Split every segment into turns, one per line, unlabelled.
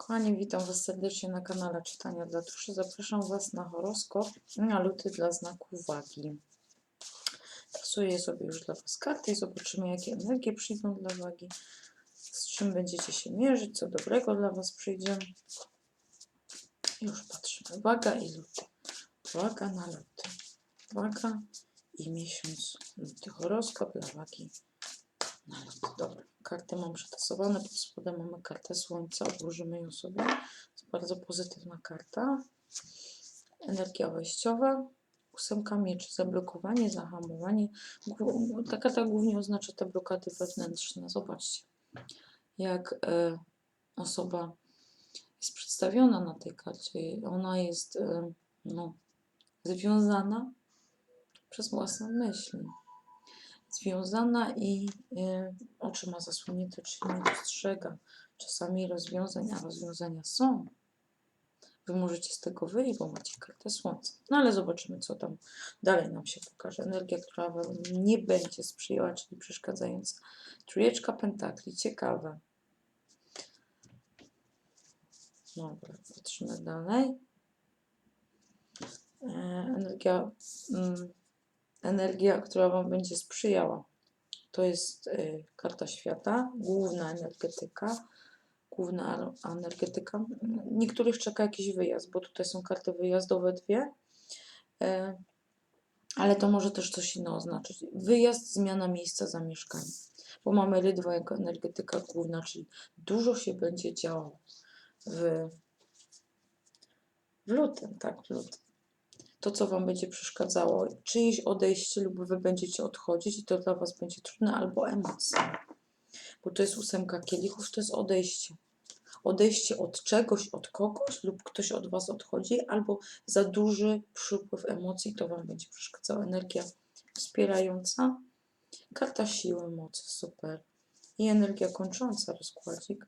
Kochani, witam Was serdecznie na kanale Czytania dla Duszy. Zapraszam Was na horoskop na luty dla znaku wagi. Tasuję sobie już dla Was karty i zobaczymy, jakie energie przyjdą dla wagi, z czym będziecie się mierzyć, co dobrego dla Was przyjdzie. Już patrzymy. Waga i luty. Waga na luty. Waga i miesiąc luty. Horoskop dla wagi na luty. Dobra. Karty mam przetasowane, pod spodem mamy kartę Słońca, odłożymy ją sobie. To bardzo pozytywna karta. Energia wejściowa, ósemka mieczy, zablokowanie, zahamowanie. Ta karta głównie oznacza te blokady wewnętrzne. Zobaczcie, jak e, osoba jest przedstawiona na tej karcie. Ona jest e, no, związana przez własne myśli związana i y, oczy ma zasłonięte, czyli nie dostrzega czasami rozwiązań, a rozwiązania są. Wy możecie z tego wyjść, bo macie kartę słońca. No ale zobaczymy, co tam dalej nam się pokaże. Energia, która wam nie będzie sprzyjała, czyli przeszkadzająca. Trójeczka pentakli, ciekawe. Dobra, patrzymy dalej. E, energia mm, energia, która Wam będzie sprzyjała. To jest y, karta świata, główna energetyka. Główna energetyka. Niektórych czeka jakiś wyjazd, bo tutaj są karty wyjazdowe dwie. Y, ale to może też coś innego oznaczać. Wyjazd, zmiana miejsca zamieszkania. Bo mamy rydwa jako energetyka główna, czyli dużo się będzie działo w, w lutym, tak, w lutym to, co Wam będzie przeszkadzało, czyjeś odejście lub Wy będziecie odchodzić i to dla Was będzie trudne, albo emocje. Bo to jest ósemka kielichów, to jest odejście. Odejście od czegoś, od kogoś lub ktoś od Was odchodzi, albo za duży przypływ emocji, to Wam będzie przeszkadzało. Energia wspierająca, karta siły, mocy, super. I energia kończąca rozkładzik.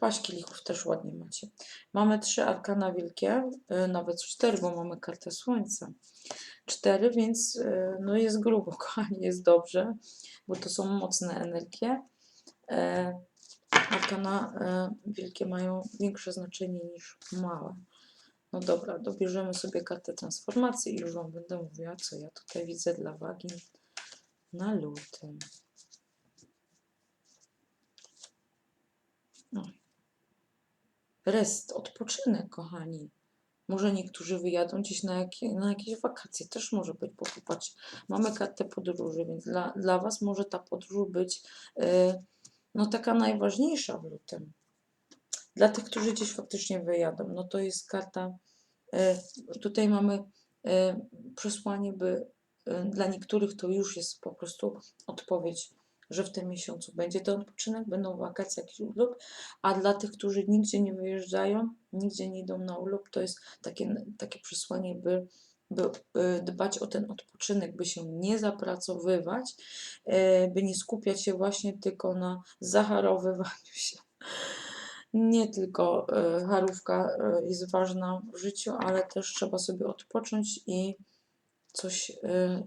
Paść kielichów też ładnie macie. Mamy trzy arkana wielkie, y, nawet cztery, bo mamy kartę słońca. Cztery, więc y, no jest grubo, kochani, jest dobrze, bo to są mocne energie. E, Arkana e, wielkie mają większe znaczenie niż małe. No dobra, dobierzemy sobie kartę transformacji i już Wam będę mówiła, co ja tutaj widzę dla wagi na lutym. No. Rest, odpoczynek, kochani. Może niektórzy wyjadą gdzieś na, jakie, na jakieś wakacje, też może być, bo mamy kartę podróży, więc dla, dla Was może ta podróż być y, no taka najważniejsza w lutym. Dla tych, którzy gdzieś faktycznie wyjadą, no to jest karta, y, tutaj mamy y, przesłanie, by dla niektórych to już jest po prostu odpowiedź że w tym miesiącu będzie to odpoczynek, będą wakacje, jakiś urlop, a dla tych, którzy nigdzie nie wyjeżdżają, nigdzie nie idą na urlop, to jest takie, takie przesłanie, by, by y, dbać o ten odpoczynek, by się nie zapracowywać, y, by nie skupiać się właśnie tylko na zacharowywaniu się. Nie tylko y, harówka jest ważna w życiu, ale też trzeba sobie odpocząć i coś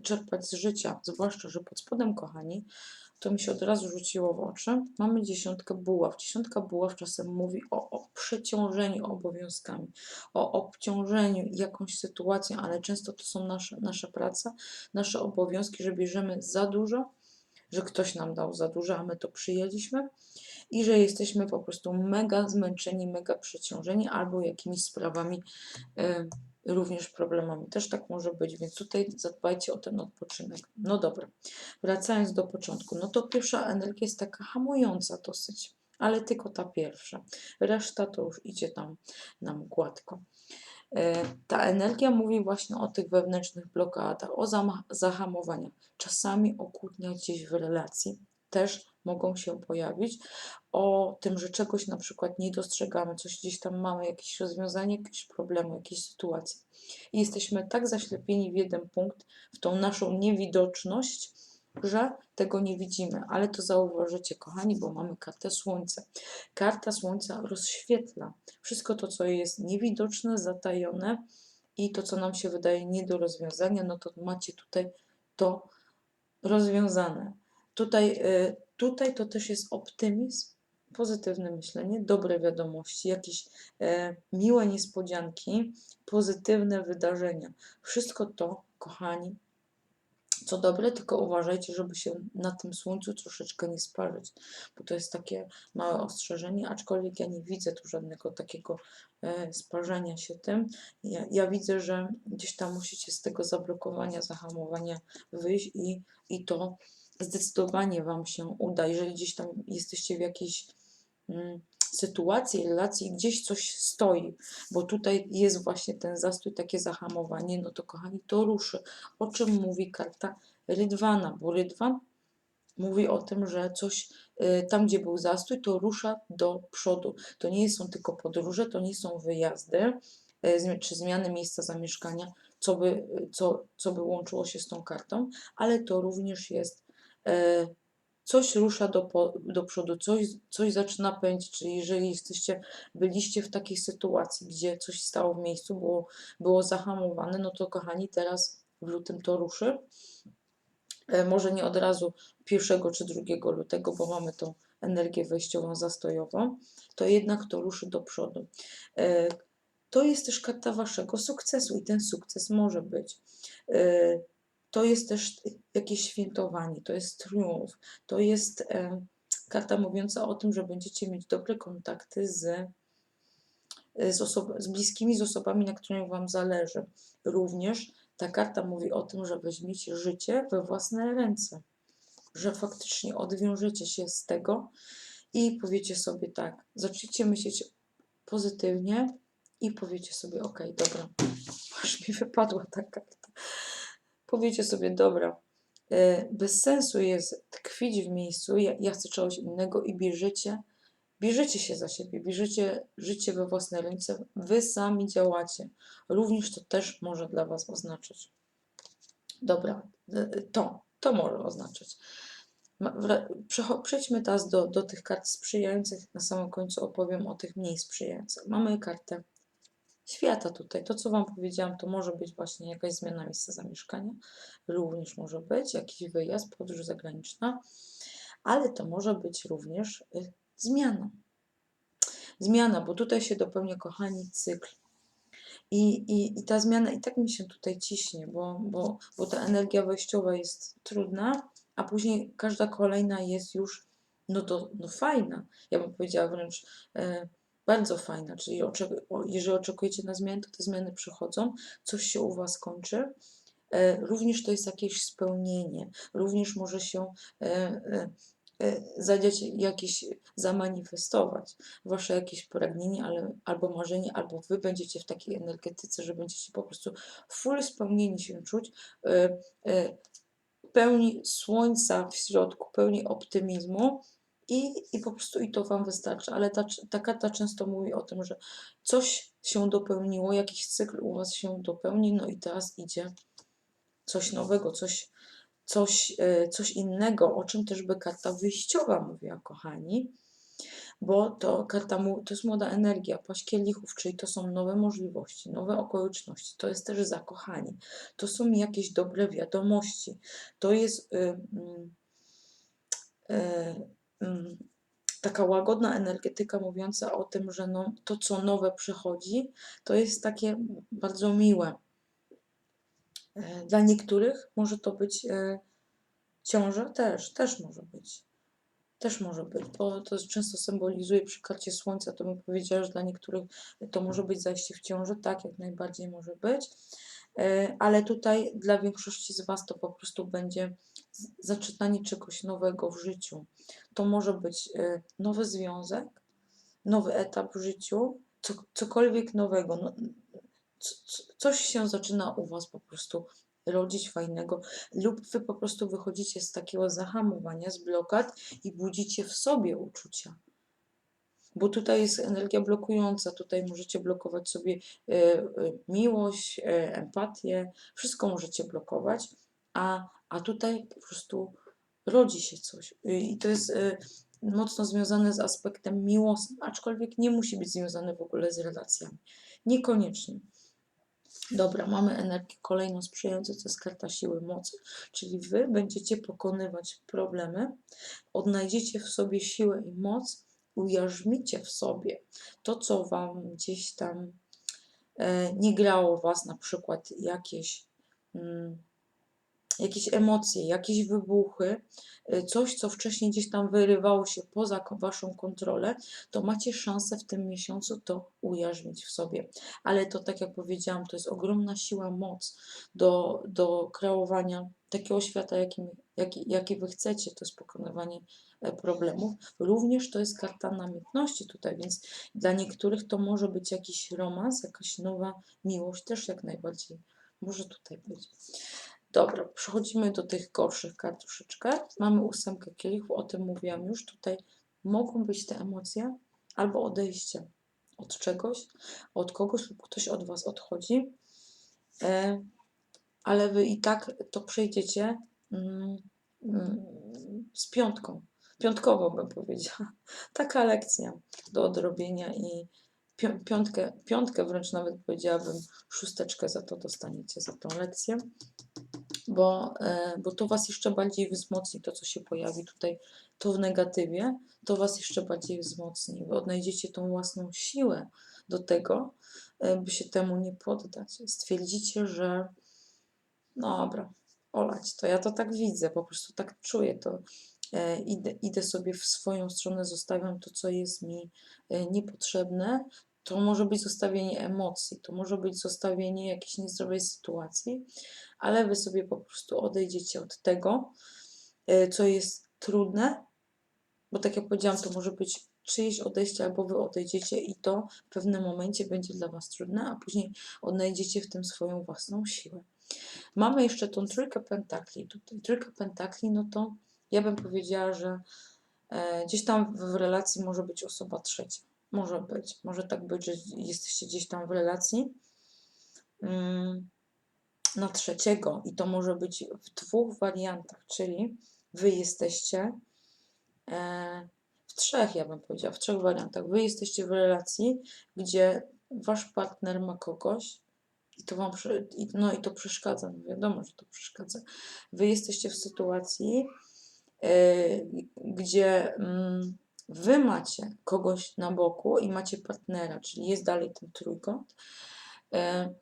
czerpać z życia. Zwłaszcza, że pod spodem, kochani, to mi się od razu rzuciło w oczy. Mamy dziesiątkę buław. Dziesiątka buław czasem mówi o, o przeciążeniu obowiązkami, o obciążeniu jakąś sytuacją, ale często to są nasze, nasza praca, nasze obowiązki, że bierzemy za dużo, że ktoś nam dał za dużo, a my to przyjęliśmy i że jesteśmy po prostu mega zmęczeni, mega przeciążeni albo jakimiś sprawami. Yy, również problemami. Też tak może być, więc tutaj zadbajcie o ten odpoczynek. No dobra, wracając do początku, no to pierwsza energia jest taka hamująca dosyć, ale tylko ta pierwsza. Reszta to już idzie tam nam gładko. E, Ta energia mówi właśnie o tych wewnętrznych blokadach, o zahamowaniach, czasami o gdzieś w relacji też mogą się pojawić, o tym, że czegoś na przykład nie dostrzegamy, coś gdzieś tam mamy, jakieś rozwiązanie jakiegoś problemu, jakiejś sytuacji. I jesteśmy tak zaślepieni w jeden punkt, w tą naszą niewidoczność, że tego nie widzimy, ale to zauważycie, kochani, bo mamy kartę Słońca. Karta Słońca rozświetla wszystko to, co jest niewidoczne, zatajone i to, co nam się wydaje nie do rozwiązania, no to macie tutaj to rozwiązane. Tutaj, y, tutaj to też jest optymizm, pozytywne myślenie, dobre wiadomości, jakieś e, miłe niespodzianki, pozytywne wydarzenia. Wszystko to, kochani, co dobre, tylko uważajcie, żeby się na tym słońcu troszeczkę nie sparzyć, bo to jest takie małe ostrzeżenie, aczkolwiek ja nie widzę tu żadnego takiego e, sparzenia się tym. Ja, ja widzę, że gdzieś tam musicie z tego zablokowania, zahamowania wyjść i, i to zdecydowanie Wam się uda. Jeżeli gdzieś tam jesteście w jakiejś mm, sytuacji, relacji, gdzieś coś stoi, bo tutaj jest właśnie ten zastój, takie zahamowanie, no to kochani, to ruszy. O czym mówi karta Rydwana? Bo Rydwan mówi o tym, że coś y, tam, gdzie był zastój, to rusza do przodu. To nie są tylko podróże, to nie są wyjazdy y, czy zmiany miejsca zamieszkania, co by, co, co by łączyło się z tą kartą, ale to również jest coś rusza do, do przodu, coś, coś zaczyna pędzić, czyli jeżeli jesteście, byliście w takiej sytuacji, gdzie coś stało w miejscu, było, było zahamowane, no to kochani, teraz w lutym to ruszy. E, Może nie od razu 1 czy 2 lutego, bo mamy tą energię wejściową, zastojową, to jednak to ruszy do przodu. E, To jest też karta waszego sukcesu i ten sukces może być. e, To jest też jakieś świętowanie, to jest triumf, to jest e, karta mówiąca o tym, że będziecie mieć dobre kontakty z, z, osob- z bliskimi, z osobami, na których Wam zależy. Również ta karta mówi o tym, że weźmiecie życie we własne ręce, że faktycznie odwiążecie się z tego i powiecie sobie tak, zacznijcie myśleć pozytywnie i powiecie sobie, ok, dobra, aż mi wypadła ta karta. Powiecie sobie, dobra, e, bez sensu jest tkwić w miejscu, ja, ja chcę czegoś innego i bierzecie, bierzecie się za siebie, bierzecie życie we własne ręce, wy sami działacie. Również to też może dla was oznaczać. Dobra, e, to, to może oznaczać. Przejdźmy teraz do, do tych kart sprzyjających. Na samym końcu opowiem o tych mniej sprzyjających. Mamy kartę świata tutaj. To, co Wam powiedziałam, to może być właśnie jakaś zmiana miejsca zamieszkania, również może być jakiś wyjazd, podróż zagraniczna, ale to może być również y, zmiana. Zmiana, bo tutaj się dopełnia, kochani, cykl. I, i, I ta zmiana i tak mi się tutaj ciśnie, bo, bo, bo ta energia wejściowa jest trudna, a później każda kolejna jest już no to no fajna. Ja bym powiedziała wręcz e, bardzo fajna. Czyli jeżeli oczekujecie na zmiany, to te zmiany przychodzą, coś się u Was kończy. E, również to jest jakieś spełnienie, również może się e, e, zadziać jakieś, zamanifestować wasze jakieś pragnienie ale, albo marzenie, albo wy będziecie w takiej energetyce, że będziecie po prostu full spełnieni się czuć, pełni słońca w środku, pełni optymizmu i, i po prostu i to wam wystarczy. Ale ta, ta karta często mówi o tym, że coś się dopełniło, jakiś cykl u was się dopełni, no i teraz idzie coś nowego, coś, coś, e, coś innego, o czym też by karta wyjściowa mówiła, kochani, bo to karta to jest młoda energia, paść kielichów, czyli to są nowe możliwości, nowe okoliczności, to jest też zakochanie, to są jakieś dobre wiadomości, to jest y, mm, y, mm, taka łagodna energetyka mówiąca o tym, że no, to, co nowe przychodzi, to jest takie bardzo miłe. E, Dla niektórych może to być e, ciąża też, też może być. Też może być, bo to często symbolizuje przy karcie słońca, to bym powiedziała, że dla niektórych to może być zajście w ciąży, tak, jak najbardziej może być, ale tutaj dla większości z Was to po prostu będzie z- zaczynanie czegoś nowego w życiu. To może być e, nowy związek, nowy etap w życiu, co, cokolwiek nowego. No, coś się zaczyna u Was po prostu rodzić fajnego, lub Wy po prostu wychodzicie z takiego zahamowania, z blokad i budzicie w sobie uczucia. Bo tutaj jest energia blokująca, tutaj możecie blokować sobie e, e, miłość, e, empatię, wszystko możecie blokować, a, a tutaj po prostu rodzi się coś. I to jest mocno związane z aspektem miłosnym, aczkolwiek nie musi być związane w ogóle z relacjami. Niekoniecznie. Dobra, mamy energię kolejną sprzyjającą, to jest karta siły mocy, czyli wy będziecie pokonywać problemy, odnajdziecie w sobie siłę i moc, ujarzmicie w sobie to, co Wam gdzieś tam e, nie grało Was, na przykład jakieś, mm, jakieś emocje, jakieś wybuchy, e, coś, co wcześniej gdzieś tam wyrywało się poza Waszą kontrolę, to macie szansę w tym miesiącu to ujarzmić w sobie. Ale to, tak jak powiedziałam, to jest ogromna siła, moc do, do kreowania takiego świata, jakim, jaki, jaki Wy chcecie, to jest pokonywanie e, problemów. Również to jest karta namiętności tutaj, więc dla niektórych to może być jakiś romans, jakaś nowa miłość, też jak najbardziej może tutaj być. Dobra, przechodzimy do tych gorszych kart troszeczkę. Mamy ósemkę kielichów, o tym mówiłam już. Tutaj mogą być te emocje albo odejście od czegoś, od kogoś lub ktoś od Was odchodzi, e, ale Wy i tak to przejdziecie mm, mm, z piątką. Piątkowo bym powiedziała. Taka lekcja do odrobienia i pią- piątkę, piątkę wręcz nawet powiedziałabym, szósteczkę za to dostaniecie, za tą lekcję bo, e, bo to Was jeszcze bardziej wzmocni, to co się pojawi tutaj, to w negatywie, to Was jeszcze bardziej wzmocni. Wy odnajdziecie tą własną siłę do tego, e, by się temu nie poddać. Stwierdzicie, że no dobra, olać to, ja to tak widzę, po prostu tak czuję to. E, Idę, idę sobie w swoją stronę, zostawiam to, co jest mi niepotrzebne. To może być zostawienie emocji, to może być zostawienie jakiejś niezdrowej sytuacji, ale wy sobie po prostu odejdziecie od tego, e, co jest trudne, bo tak jak powiedziałam, to może być czyjeś odejście, albo wy odejdziecie i to w pewnym momencie będzie dla was trudne, a później odnajdziecie w tym swoją własną siłę. Mamy jeszcze tą trójkę pentakli. Tutaj trójka pentakli, no to ja bym powiedziała, że e, gdzieś tam w relacji może być osoba trzecia. Może być. Może tak być, że jesteście gdzieś tam w relacji mm, na trzeciego i to może być w dwóch wariantach, czyli wy jesteście e, w trzech, ja bym powiedziała, w trzech wariantach. Wy jesteście w relacji, gdzie wasz partner ma kogoś i to wam, no i to przeszkadza, no wiadomo, że to przeszkadza. Wy jesteście w sytuacji, e, gdzie mm, wy macie kogoś na boku i macie partnera, czyli jest dalej ten trójkąt. E,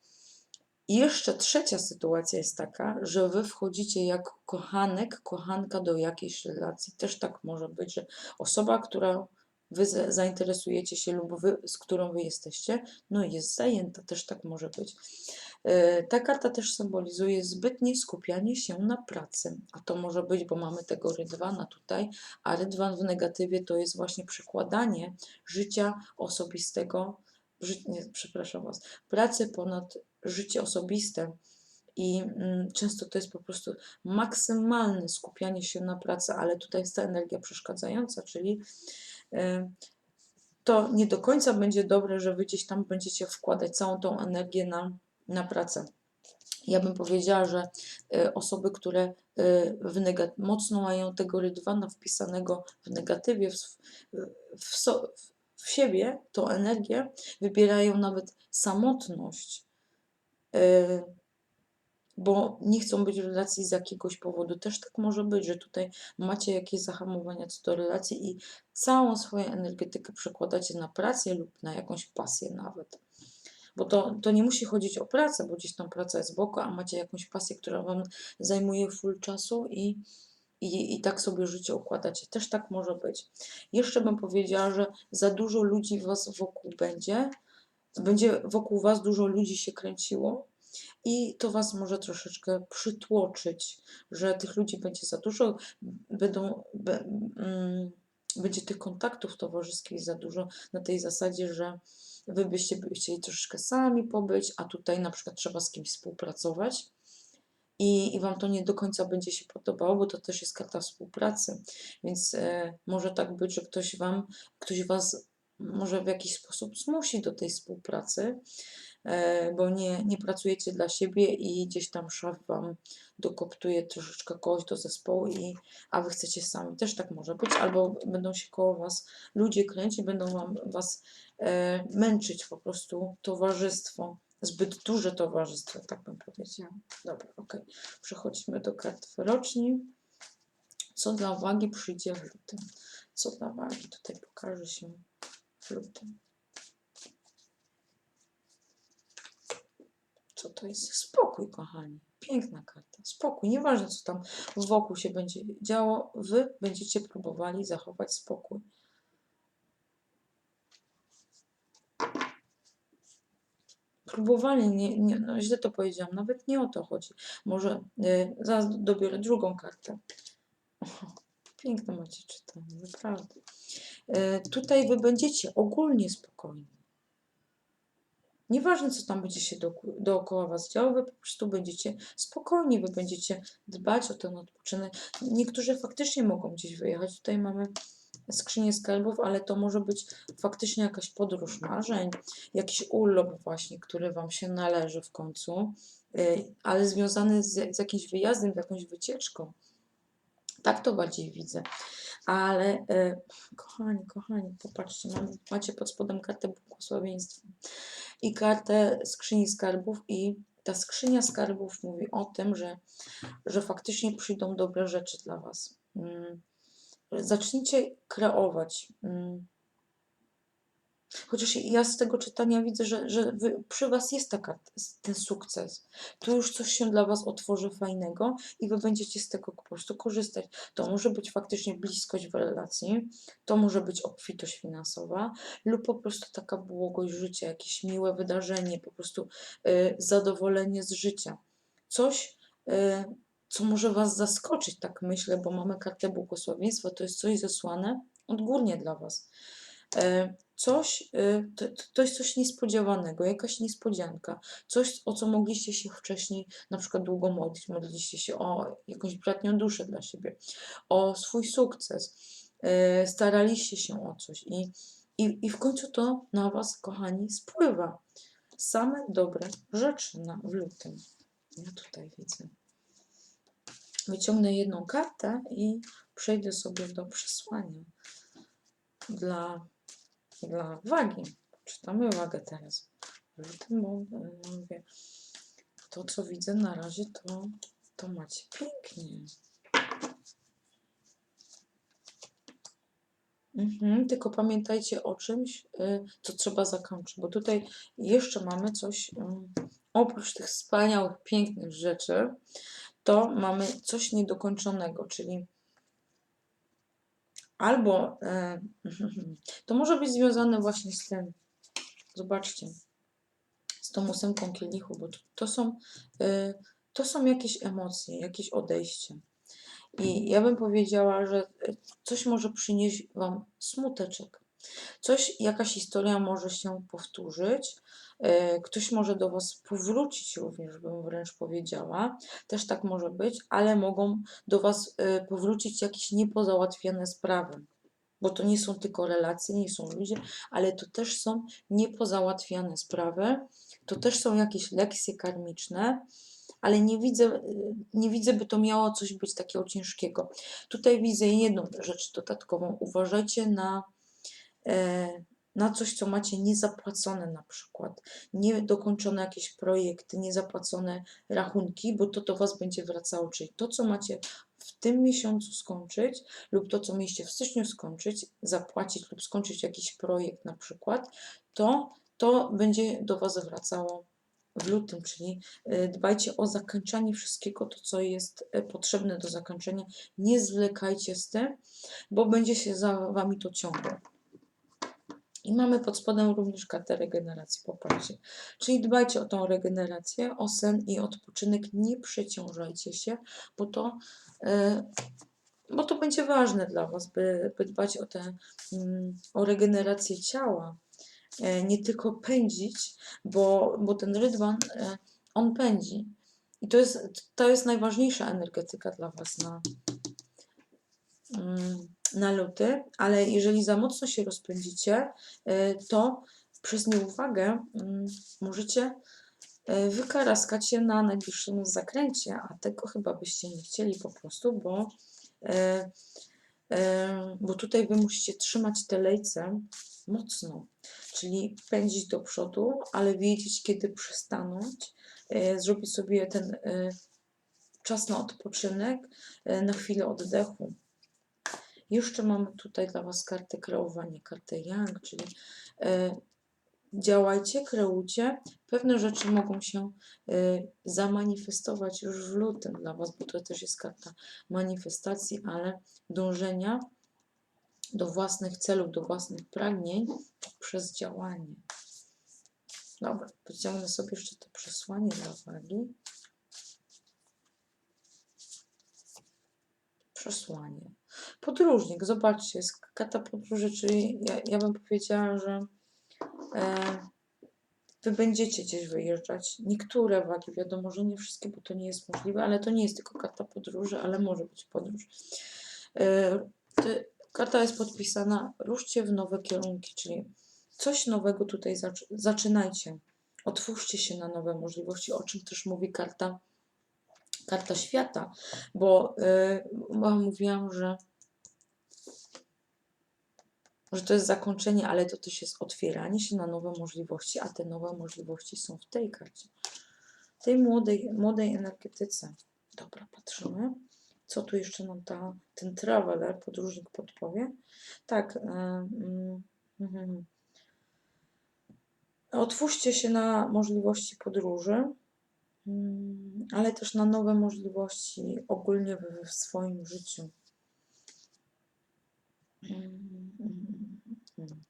i jeszcze trzecia sytuacja jest taka, że wy wchodzicie jako kochanek, kochanka do jakiejś relacji. Też tak może być, że osoba, która wy za- zainteresujecie się lub wy, z którą wy jesteście, no jest zajęta, też tak może być. E, Ta karta też symbolizuje zbytnie skupianie się na pracy, a to może być, bo mamy tego rydwana tutaj, a rydwan w negatywie to jest właśnie przekładanie życia osobistego, ży, nie, przepraszam Was, pracy ponad życie osobiste. I mm, często to jest po prostu maksymalne skupianie się na pracy, ale tutaj jest ta energia przeszkadzająca, czyli to nie do końca będzie dobre, że wy gdzieś tam będziecie wkładać całą tą energię na, na pracę. Ja bym powiedziała, że y, osoby, które y, w mocno mają tego rydwana wpisanego w negatywie, w, w, so, w siebie, tą energię, wybierają nawet samotność, y, bo nie chcą być w relacji z jakiegoś powodu. Też tak może być, że tutaj macie jakieś zahamowania co do relacji i całą swoją energetykę przekładacie na pracę lub na jakąś pasję nawet. Bo to, to nie musi chodzić o pracę, bo gdzieś tam praca jest z boku, a macie jakąś pasję, która Wam zajmuje full czasu i, i, i tak sobie życie układacie. Też tak może być. Jeszcze bym powiedziała, że za dużo ludzi Was wokół będzie, będzie wokół Was dużo ludzi się kręciło i to Was może troszeczkę przytłoczyć, że tych ludzi będzie za dużo, będą, be, mm, będzie tych kontaktów towarzyskich za dużo na tej zasadzie, że Wy byście by chcieli troszeczkę sami pobyć, a tutaj na przykład trzeba z kimś współpracować. I, I Wam to nie do końca będzie się podobało, bo to też jest karta współpracy. Więc e, może tak być, że ktoś Wam, ktoś Was może w jakiś sposób zmusi do tej współpracy, bo nie, nie pracujecie dla siebie i gdzieś tam szef Wam dokoptuje troszeczkę kogoś do zespołu, i, a Wy chcecie sami. Też tak może być. Albo będą się koło Was ludzie kręcić, będą wam, Was e, męczyć po prostu towarzystwo. Zbyt duże towarzystwo, tak bym powiedziała. Dobra, okej. Przechodzimy do kart wyroczni. Co dla wagi przyjdzie w lutym? Co dla wagi tutaj pokaże się w lutym? Co to jest? Spokój, kochani. Piękna karta. Spokój. Nieważne, co tam wokół się będzie działo, wy będziecie próbowali zachować spokój. Próbowali, nie, nie, no źle to powiedziałam, nawet nie o to chodzi. Może y, zaraz dobiorę drugą kartę. Piękne macie czytanie, naprawdę. Y, tutaj wy będziecie ogólnie spokojni. Nieważne, co tam będzie się dookoła was działo, wy po prostu będziecie spokojni, wy będziecie dbać o ten odpoczynek. Niektórzy faktycznie mogą gdzieś wyjechać. Tutaj mamy skrzynię skarbów, ale to może być faktycznie jakaś podróż marzeń, jakiś urlop właśnie, który wam się należy w końcu, y, ale związany z, z jakimś wyjazdem, z jakąś wycieczką. Tak to bardziej widzę. Ale y, kochani, kochani, popatrzcie, macie pod spodem kartę błogosławieństwa i kartę skrzyni skarbów i ta skrzynia skarbów mówi o tym, że, że faktycznie przyjdą dobre rzeczy dla was. Mm. Zacznijcie kreować. Chociaż ja z tego czytania widzę, że, że wy, przy Was jest taka, ten sukces. Tu już coś się dla Was otworzy fajnego i Wy będziecie z tego po prostu korzystać. To może być faktycznie bliskość w relacji, to może być obfitość finansowa lub po prostu taka błogość życia, jakieś miłe wydarzenie, po prostu y, zadowolenie z życia. Coś, y, co może Was zaskoczyć, tak myślę, bo mamy kartę błogosławieństwa, to jest coś zesłane odgórnie dla Was. E, Coś, e, to, to jest coś niespodziewanego, jakaś niespodzianka, coś, o co mogliście się wcześniej na przykład długo modlić, modliliście się o jakąś bratnią duszę dla siebie, o swój sukces, e, staraliście się o coś i, i, i w końcu to na Was, kochani, spływa. Same dobre rzeczy na, w lutym. Ja tutaj widzę. Wyciągnę jedną kartę i przejdę sobie do przesłania dla, dla wagi. Czytamy wagę teraz. Mówię, to co widzę na razie, to, to macie pięknie. Mhm, tylko pamiętajcie o czymś, y, co trzeba zakończyć, bo tutaj jeszcze mamy coś, y, oprócz tych wspaniałych, pięknych rzeczy, to mamy coś niedokończonego, czyli albo e, to może być związane właśnie z tym, zobaczcie, z tą ósemką kielichu, bo to, są, e, to są jakieś emocje, jakieś odejście. I ja bym powiedziała, że e, coś może przynieść Wam smuteczek. Coś, jakaś historia może się powtórzyć, ktoś może do Was powrócić również, bym wręcz powiedziała. Też tak może być, ale mogą do Was e, powrócić jakieś niepozałatwione sprawy. Bo to nie są tylko relacje, nie są ludzie, ale to też są niepozałatwiane sprawy. To też są jakieś lekcje karmiczne, ale nie widzę, e, nie widzę, by to miało coś być takiego ciężkiego. Tutaj widzę jedną rzecz dodatkową. Uważajcie na e, na coś, co macie niezapłacone na przykład, niedokończone jakieś projekty, niezapłacone rachunki, bo to do Was będzie wracało, czyli to, co macie w tym miesiącu skończyć lub to, co mieliście w styczniu skończyć, zapłacić lub skończyć jakiś projekt na przykład, to to będzie do Was wracało w lutym, czyli y, dbajcie o zakończenie wszystkiego, to co jest y, potrzebne do zakończenia. Nie zwlekajcie z tym, bo będzie się za Wami to ciągło. I mamy pod spodem również kartę regeneracji, popatrzcie. Czyli dbajcie o tą regenerację, o sen i odpoczynek, nie przeciążajcie się, bo to, e, bo to będzie ważne dla Was, by, by dbać o, te, mm, o regenerację ciała, e, nie tylko pędzić, bo, bo ten rydwan, e, on pędzi. I to jest, to jest najważniejsza energetyka dla Was na, mm, na luty, ale jeżeli za mocno się rozpędzicie, y, to przez nieuwagę mm, możecie y, wykaraskać się na najbliższym zakręcie, a tego chyba byście nie chcieli po prostu, bo, y, bo tutaj wy musicie trzymać te lejce mocno, czyli pędzić do przodu, ale wiedzieć kiedy przystanąć, zrobić sobie ten czas na odpoczynek, na chwilę oddechu Jeszcze mamy tutaj dla Was kartę kreowania, kartę Yang, czyli e, działajcie, kreujcie. Pewne rzeczy mogą się e, zamanifestować już w lutym dla Was, bo to też jest karta manifestacji, ale dążenia do własnych celów, do własnych pragnień poprzez działanie. Dobra, wyciągnę sobie jeszcze to przesłanie dla wagi. Przesłanie. Podróżnik, zobaczcie, jest karta podróży, czyli ja, ja bym powiedziała, że e, wy będziecie gdzieś wyjeżdżać. Niektóre wagi, wiadomo, że nie wszystkie, bo to nie jest możliwe, ale to nie jest tylko karta podróży, ale może być podróż. E, karta jest podpisana, ruszcie w nowe kierunki, czyli coś nowego tutaj zac- zaczynajcie. Otwórzcie się na nowe możliwości, o czym też mówi karta, karta świata, bo yy, mówiłam, że, że to jest zakończenie, ale to też jest otwieranie się na nowe możliwości, a te nowe możliwości są w tej karcie, tej młodej, młodej energetyce. Dobra, patrzymy. Co tu jeszcze nam ten traveler, podróżnik podpowie? Tak. Yy, mm, mhm. Otwórzcie się na możliwości podróży, ale też na nowe możliwości ogólnie w, swoim życiu. Mm, mm, mm.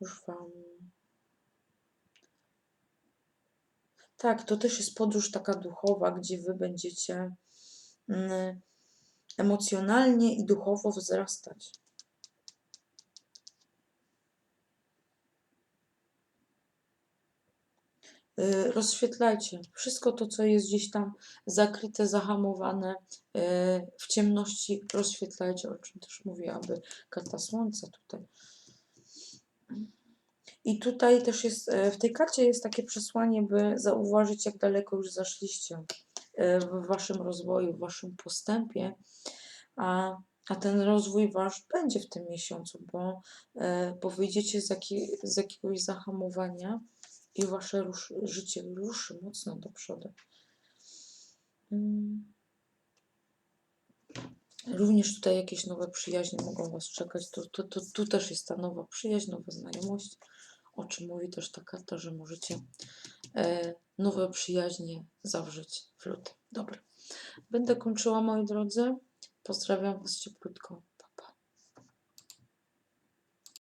Już Wam. Tak, to też jest podróż taka duchowa, gdzie Wy będziecie mm, emocjonalnie i duchowo wzrastać. Rozświetlajcie wszystko to, co jest gdzieś tam zakryte, zahamowane y, w ciemności, rozświetlajcie, o czym też mówię, aby karta słońca tutaj. I tutaj też jest, y, w tej karcie jest takie przesłanie, by zauważyć, jak daleko już zaszliście w waszym rozwoju, w waszym postępie, a, a ten rozwój wasz będzie w tym miesiącu, bo, bo wyjdziecie z, jakiej, z jakiegoś zahamowania, i wasze życie ruszy mocno do przodu. Mm. Również tutaj jakieś nowe przyjaźnie mogą Was czekać. Tu, tu, tu, tu też jest ta nowa przyjaźń, nowa znajomość, o czym mówi też ta karta, że możecie e, nowe przyjaźnie zawrzeć w lutym. Dobra. Będę kończyła, moi drodzy. Pozdrawiam Was cieplutko.